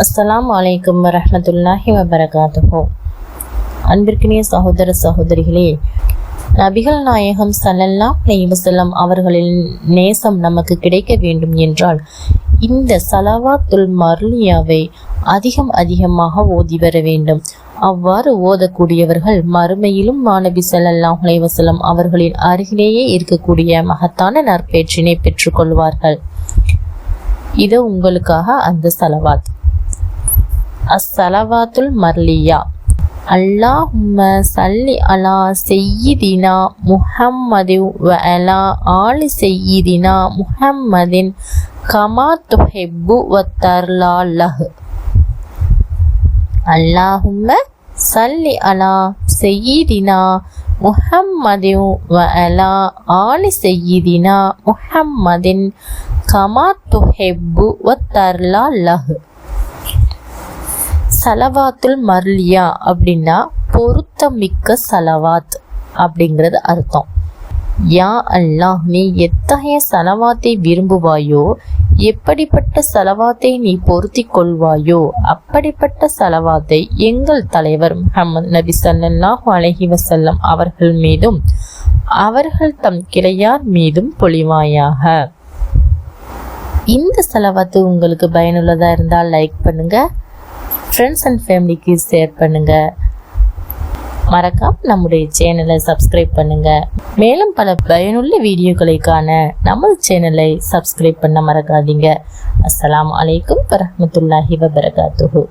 அஸ்ஸலாம் வலைக்கம் வரமத்துல்லாஹி வபரகாத்துஹு. அன்பிற்கினிய சகோதர சகோதரிகளே நபிகள் நாயகம் சல்லல்லா நெய்வசல்லம் அவர்களின் நேசம் நமக்கு கிடைக்க வேண்டும் என்றால் இந்த சலவாத்துல் மர்லியாவை அதிகம் அதிகமாக ஓதி வர வேண்டும். அவ்வாறு ஓதக்கூடியவர்கள் மறுமையிலும் மாணவி ஸல்லல்லாஹு அலைஹி அவர்களின் அருகிலேயே இருக்கக்கூடிய மகத்தான நற்பேற்றினை பெற்றுக்கொள்வார்கள். இது உங்களுக்காக அந்த சலவாத் அஸ்ஸலவாத்துல் மர்லியா. அல்லாஹும்ம சல்லி அலா செய்யிதினா முஹம்மது வ அலா ஆலி செய்யிதினா முஹம்மதின் கமா துஹெப்பு வ தர்லா லஹ் அல்லாஹும்ம சல்லி அலா செய்யிதினா முஹம்மது வ அலா ஆலி செய்யிதினா முஹம்மதின் கமா துஹெப்பு வ தர்லா லஹ் சலவாத்துல் மர்லியா அப்படின்னா பொருத்தமிக்க சலவாத் அப்படிங்கிறது அர்த்தம். யா அல்லாஹ் நீ எத்தகைய சலவாத்தை விரும்புவாயோ எப்படிப்பட்ட சலவாத்தை நீ பொருத்தி கொள்வாயோ அப்படிப்பட்ட சலவாத்தை எங்கள் தலைவர் முகமது நபி சல்லாஹு அலஹி வசல்லம் அவர்கள் மீதும் அவர்கள் தம் கிளையார் மீதும் பொழிவாயாக இந்த செலவாத்து உங்களுக்கு பயனுள்ளதாக இருந்தால் லைக் பண்ணுங்கள் ஃப்ரெண்ட்ஸ் அண்ட் ஃபேமிலிக்கு ஷேர் பண்ணுங்கள் மறக்காம நம்முடைய சேனலை சப்ஸ்கிரைப் பண்ணுங்கள் மேலும் பல பயனுள்ள வீடியோக்களை காண நமது சேனலை சப்ஸ்கிரைப் பண்ண மறக்காதீங்க. அஸ்லாம் அலைக்கும் வரமத்துல்லாஹி வபரகாத்துஹு.